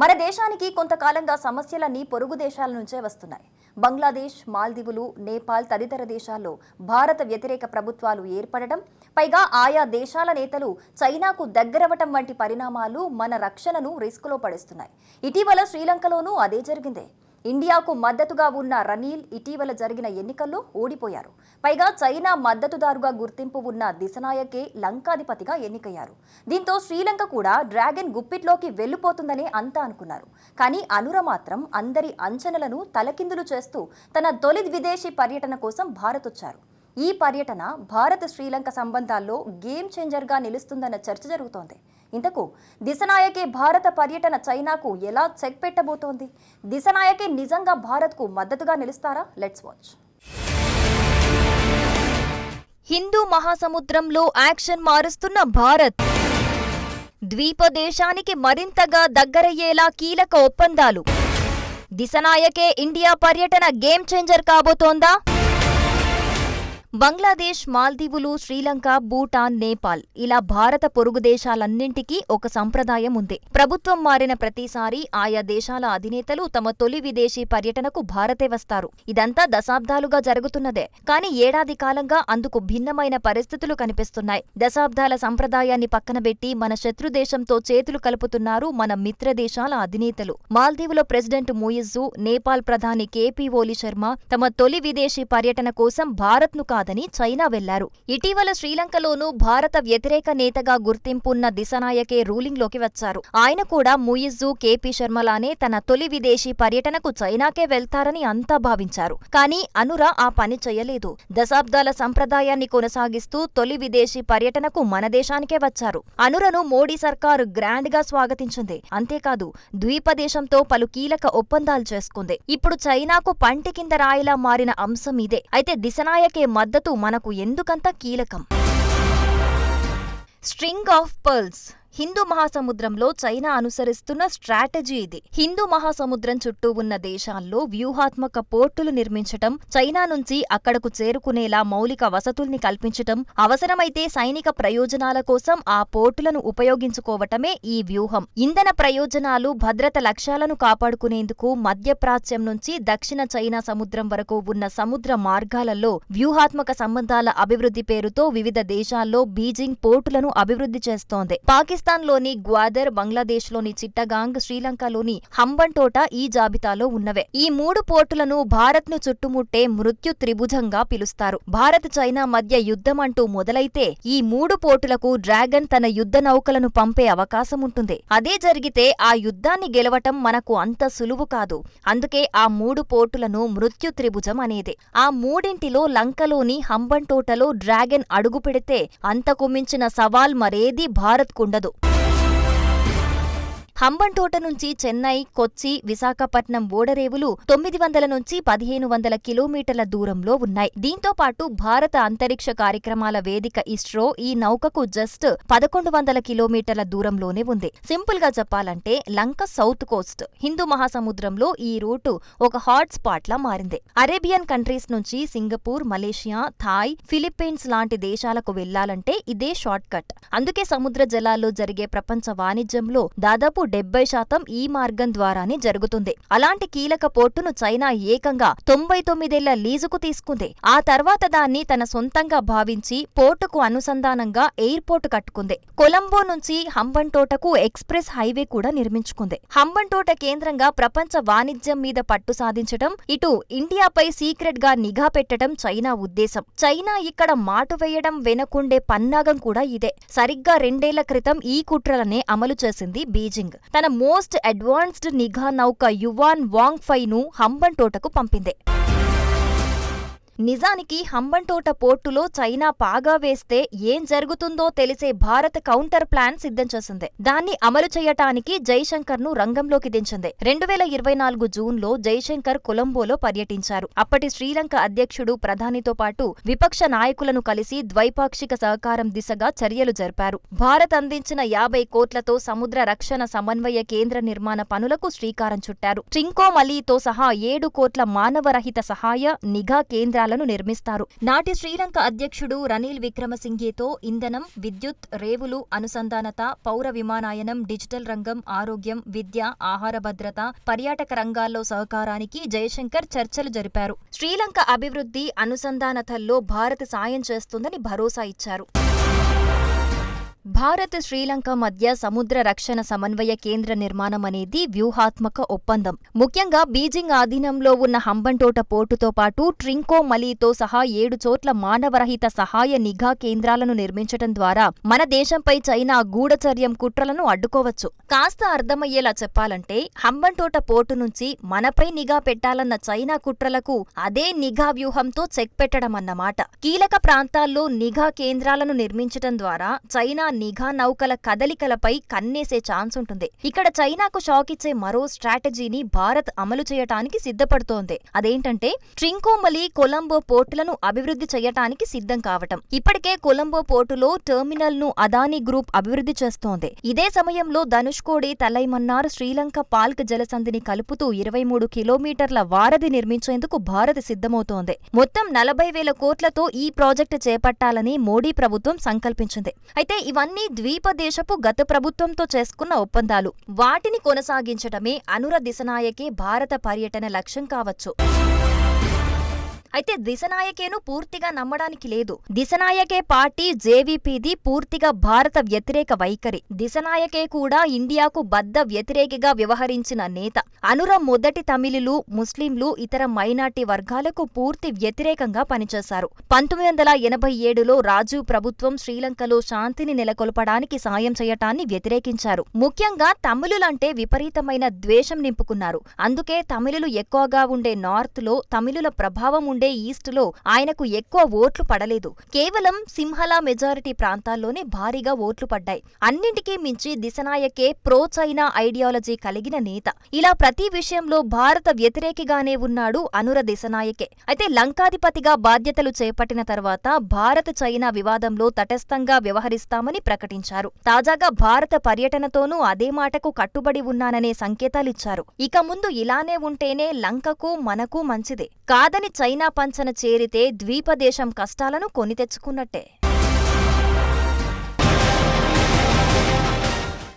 మన దేశానికి కొంతకాలంగా సమస్యలన్నీ పొరుగు దేశాల నుంచే వస్తున్నాయి. బంగ్లాదేశ్ మాల్దీవులు నేపాల్ తదితర దేశాల్లో భారత వ్యతిరేక ప్రభుత్వాలు ఏర్పడటం పైగా ఆయా దేశాల నేతలు చైనాకు దగ్గరవటం వంటి పరిణామాలు మన రక్షణను రిస్కులో పడేస్తున్నాయి. ఇటీవల శ్రీలంకలోనూ అదే జరిగిందే. ఇండియాకు మద్దతుగా ఉన్న రనీల్ ఇటీవల జరిగిన ఎన్నికల్లో ఓడిపోయారు. పైగా చైనా మద్దతుదారుగా గుర్తింపు ఉన్న దిశనాయకే లంకాధిపతిగా ఎన్నికయ్యారు. దీంతో శ్రీలంక కూడా డ్రాగన్ గుప్పిట్లోకి వెళ్ళిపోతుందని అంతా అనుకున్నారు. కానీ అనుర మాత్రం అందరి అంచనలను తలకిందులు చేస్తూ తన తొలి విదేశీ పర్యటన కోసం భారత్ వచ్చారు ఈ పర్యటన భారత్ శ్రీలంక సంబంధాల్లో గేమ్ చేంజర్గా నిలుస్తుందన్న చర్చ జరుగుతోంది. ఇంతకు దిశనాయకే భారత పర్యటన చైనాకు ఎలా చెక్ పెట్టబోతోంది? దిశనాయకే నిజంగా భారత్కు మద్దతుగా నిలుస్తారా? లెట్స్ వాచ్ హిందూ మహాసముద్రంలో యాక్షన్ మారుస్తున్న భారత్. ద్వీపదేశానికి మరింతగా దగ్గరయ్యేలా కీలక ఒప్పందాలు. దిశనాయకే ఇండియా పర్యటన గేమ్ చేంజర్ కాబోతోందా? బంగ్లాదేశ్ మాల్దీవులు శ్రీలంక భూటాన్ నేపాల్ ఇలా భారత పొరుగు దేశాలన్నింటికీ ఒక సంప్రదాయం ఉంది. ప్రభుత్వం మారిన ప్రతిసారి ఆయా దేశాల అధినేతలు తమ తొలి విదేశీ పర్యటనకు భారతే వస్తారు. ఇదంతా దశాబ్దాలుగా జరుగుతున్నదే. కానీ ఏడాది కాలంగా అందుకు భిన్నమైన పరిస్థితులు కనిపిస్తున్నాయి. దశాబ్దాల సంప్రదాయాన్ని పక్కనబెట్టి మన శత్రుదేశంతో చేతులు కలుపుతున్నారు మన మిత్రదేశాల అధినేతలు. మాల్దీవుల ప్రెసిడెంట్ ముయిజ్జు నేపాల్ ప్రధాని కేపీ ఓలి శర్మ తమ తొలి విదేశీ పర్యటన కోసం భారత్ను కాదని చైనా వెళ్ళారు. ఇటీవల శ్రీలంకలోనూ భారత వ్యతిరేక నేతగా గుర్తింపున్న దిశనాయకే రూలింగ్లోకి వచ్చారు. ఆయన కూడా ముయిజ్జు కేపీ శర్మలానే తన తొలి విదేశీ పర్యటనకు చైనాకే వెళ్తారని అంతా భావించారు. కానీ అనుర ఆ పని చేయలేదు. దశాబ్దాల సంప్రదాయాన్ని కొనసాగిస్తూ తొలి విదేశీ పర్యటనకు మన దేశానికే వచ్చారు. అనురను మోడీ సర్కారు గ్రాండ్గా స్వాగతించింది. అంతేకాదు ద్వీపదేశంతో పలు కీలక ఒప్పందాలు చేసుకుంది. ఇప్పుడు చైనాకు పంటి కింద రాయిలా మారిన అంశం ఇదే. అయితే దిశనాయకే మద్దతు మనకు ఎందుకంత కీలకం? స్ట్రింగ్ ఆఫ్ పర్ల్స్ హిందూ మహాసముద్రంలో చైనా అనుసరిస్తున్న స్ట్రాటజీ ఇది. హిందూ మహాసముద్రం చుట్టూ ఉన్న దేశాల్లో వ్యూహాత్మక పోర్టులు నిర్మించటం చైనా నుంచి అక్కడకు చేరుకునేలా మౌలిక వసతుల్ని కల్పించటం అవసరమైతే సైనిక ప్రయోజనాల కోసం ఆ పోర్టులను ఉపయోగించుకోవటమే ఈ వ్యూహం. ఇంధన ప్రయోజనాలు భద్రత లక్ష్యాలను కాపాడుకునేందుకు మధ్యప్రాచ్యం నుంచి దక్షిణ చైనా సముద్రం వరకు ఉన్న సముద్ర మార్గాలలో వ్యూహాత్మక సంబంధాల అభివృద్ధి పేరుతో వివిధ దేశాల్లో బీజింగ్ పోర్టులను అభివృద్ధి చేస్తోంది. పాకిస్తాన్ పాకిస్తాన్లోని గ్వాదర్ బంగ్లాదేశ్లోని చిట్టగాంగ్ శ్రీలంకలోని హంబంటోట ఈ జాబితాలో ఉన్నవే. ఈ మూడు పోర్టులను భారత్ను చుట్టుముట్టే మృత్యు త్రిభుజంగా పిలుస్తారు. భారత్ చైనా మధ్య యుద్ధం అంటూ మొదలైతే ఈ మూడు పోర్టులకు డ్రాగన్ తన యుద్ధ నౌకలను పంపే అవకాశం ఉంటుంది. అదే జరిగితే ఆ యుద్ధాన్ని గెలవటం మనకు అంత సులువు కాదు. అందుకే ఆ మూడు పోర్టులను మృత్యు త్రిభుజం అనేదే. ఆ మూడింటిలో లంకలోని హంబంటోటలో డ్రాగన్ అడుగు పెడితే అంతకు మించిన సవాల్ మరేదీ భారత్కుండదు హంబంటోట నుంచి చెన్నై కొచ్చి విశాఖపట్నం ఓడరేవులు తొమ్మిది వందల నుంచి పదిహేను వందల కిలోమీటర్ల దూరంలో ఉన్నాయి. దీంతో పాటు భారత అంతరిక్ష కార్యక్రమాల వేదిక ఇస్రో ఈ నౌకకు జస్ట్ పదకొండు వందల కిలోమీటర్ల దూరంలోనే ఉంది. సింపుల్గా చెప్పాలంటే లంక సౌత్ కోస్ట్ హిందూ మహాసముద్రంలో ఈ రూటు ఒక హాట్ స్పాట్ లా మారింది. అరేబియన్ కంట్రీస్ నుంచి సింగపూర్ మలేషియా థాయ్ ఫిలిప్పీన్స్ లాంటి దేశాలకు వెళ్ళాలంటే ఇదే షార్ట్ కట్ అందుకే సముద్ర జలాల్లో జరిగే ప్రపంచ వాణిజ్యంలో దాదాపు డెబ్బై శాతం ఈ మార్గం ద్వారానే జరుగుతుంది. అలాంటి కీలక పోర్టును చైనా ఏకంగా తొంభై తొమ్మిదేళ్ళ లీజుకు తీసుకుంది. ఆ తర్వాత దాన్ని తన సొంతంగా భావించి పోర్టుకు అనుసంధానంగా ఎయిర్పోర్ట్ కట్టుకుంది. కొలంబో నుంచి హంబంటోటకు ఎక్స్ప్రెస్ హైవే కూడా నిర్మించుకుంది. హంబంటోట కేంద్రంగా ప్రపంచ వాణిజ్యం మీద పట్టు సాధించటం ఇటు ఇండియాపై సీక్రెట్గా నిఘా పెట్టడం చైనా ఉద్దేశం. చైనా ఇక్కడ మాటు వేయడం వెనకుండే పన్నాగం కూడా ఇదే. సరిగ్గా రెండేళ్ళ క్రితం ఈ కుట్రలనే అమలు చేసింది బీజింగ్. తన మోస్ట్ అడ్వాన్స్డ్ నిఘా నౌక యువాన్ వాంగ్ హంబన్ తోటకు పంపింది. నిజానికి హంబంటోట పోర్టులో చైనా పాగా వేస్తే ఏం జరుగుతుందో తెలిసే భారత్ కౌంటర్ ప్లాన్ సిద్ధం చేసింది. దాన్ని అమలు చేయటానికి జైశంకర్ను రంగంలోకి దించింది. రెండు వేల ఇరవై నాలుగు జూన్లో జైశంకర్ కొలంబోలో పర్యటించారు. అప్పటి శ్రీలంక అధ్యక్షుడు ప్రధానితో పాటు విపక్ష నాయకులను కలిసి ద్వైపాక్షిక సహకారం దిశగా చర్యలు జరిపారు. భారత్ అందించిన యాభై కోట్లతో సముద్ర రక్షణ సమన్వయ కేంద్ర నిర్మాణ పనులకు శ్రీకారం చుట్టారు. ట్రింకోమలీతో సహా ఏడు కోట్ల మానవరహిత సహాయ నిఘా కేంద్రాలు కేంద్రాలను నిర్మిస్తారు. నాటి శ్రీలంక అధ్యక్షుడు రనీల్ విక్రమసింఘేతో ఇంధనం విద్యుత్ రేవులు అనుసంధానత పౌర విమానాయనం డిజిటల్ రంగం ఆరోగ్యం విద్య ఆహార భద్రత పర్యాటక రంగాల్లో సహకారానికి జయశంకర్ చర్చలు జరిపారు. శ్రీలంక అభివృద్ధి అనుసంధానతల్లో భారత్ సాయం చేస్తుందని భరోసా ఇచ్చారు. భారత్ శ్రీలంక మధ్య సముద్ర రక్షణ సమన్వయ కేంద్ర నిర్మాణం అనేది వ్యూహాత్మక ఒప్పందం. ముఖ్యంగా బీజింగ్ ఆధీనంలో ఉన్న హంబంటోట పోర్టుతో పాటు ట్రింకో మలీతో సహా ఏడు చోట్ల మానవరహిత సహాయ నిఘా కేంద్రాలను నిర్మించడం ద్వారా మన దేశంపై చైనా గూఢచర్యం కుట్రలను అడ్డుకోవచ్చు. కాస్త అర్థమయ్యేలా చెప్పాలంటే హంబంటోట పోర్టు నుంచి మనపై నిఘా పెట్టాలన్న చైనా కుట్రలకు అదే నిఘా వ్యూహంతో చెక్ పెట్టడం అన్నమాట కీలక ప్రాంతాల్లో నిఘా కేంద్రాలను నిర్మించడం ద్వారా చైనా నిఘా నౌకల కదలికలపై కన్నేసే ఛాన్స్ ఉంటుంది. ఇక్కడ చైనాకు షాక్ ఇచ్చే మరో స్ట్రాటజీని భారత్ అమలు చేయటానికి సిద్ధపడుతోంది. అదేంటంటే ట్రింకోమలి కొలంబో పోర్టులను అభివృద్ధి చేయటానికి సిద్ధం కావటం. ఇప్పటికే కొలంబో పోర్టులో టెర్మినల్ను అదానీ గ్రూప్ అభివృద్ధి చేస్తోంది. ఇదే సమయంలో ధనుష్కోడి తలైమన్నార్ శ్రీలంక పాల్క్ జలసంధిని కలుపుతూ ఇరవై మూడు కిలోమీటర్ల వారధి నిర్మించేందుకు భారత్ సిద్ధమవుతోంది. మొత్తం నలభై వేల కోట్లతో ఈ ప్రాజెక్టు చేపట్టాలని మోడీ ప్రభుత్వం సంకల్పించింది. అయితే ఇవన్నీ ద్వీప దేశపు గత ప్రభుత్వంతో చేసుకున్న ఒప్పందాలు. వాటిని కొనసాగించటమే అనుర దిశనాయకే భారత పర్యటన లక్ష్యం కావచ్చు. అయితే దిశనాయకేను పూర్తిగా నమ్మడానికి లేదు. దిశనాయకే పార్టీ జేవీపీది పూర్తిగా భారత వ్యతిరేక వైఖరి. దిశనాయకే కూడా ఇండియాకు బద్ద వ్యతిరేకిగా వ్యవహరించిన నేత. అనుర మొదటి తమిళులు ముస్లింలు ఇతర మైనార్టీ వర్గాలకు పూర్తి వ్యతిరేకంగా పనిచేశారు. పంతొమ్మిది వందల ఎనభై ఏడులో రాజు ప్రభుత్వం శ్రీలంకలో శాంతిని నెలకొల్పడానికి సాయం చేయటాన్ని వ్యతిరేకించారు. ముఖ్యంగా తమిళులంటే విపరీతమైన ద్వేషం నింపుకున్నారు. అందుకే తమిళులు ఎక్కువగా ఉండే నార్త్లో తమిళుల ప్రభావం ఉండే ఈస్ట్లో ఆయనకు ఎక్కువ ఓట్లు పడలేదు. కేవలం సింహల మెజారిటీ ప్రాంతాల్లోనే భారీగా ఓట్లు పడ్డాయి. అన్నింటికీ మించి దిశనాయకే ప్రో చైనా ఐడియాలజీ కలిగిన నేత. ఇలా ప్రతి విషయంలో భారత వ్యతిరేకిగానే ఉన్నాడు అనుర దిశనాయకే. అయితే లంకాధిపతిగా బాధ్యతలు చేపట్టిన తర్వాత భారత చైనా వివాదంలో తటస్థంగా వ్యవహరిస్తామని ప్రకటించారు. తాజాగా భారత పర్యటనతోనూ అదే మాటకు కట్టుబడి ఉన్నాననే సంకేతాలిచ్చారు. ఇక ముందు ఇలానే ఉంటేనే లంకకు మనకు మంచిదే. కాదని చైనా పంచన చేరితే ద్వీపదేశం కష్టాలను కొని తెచ్చుకున్నట్టే.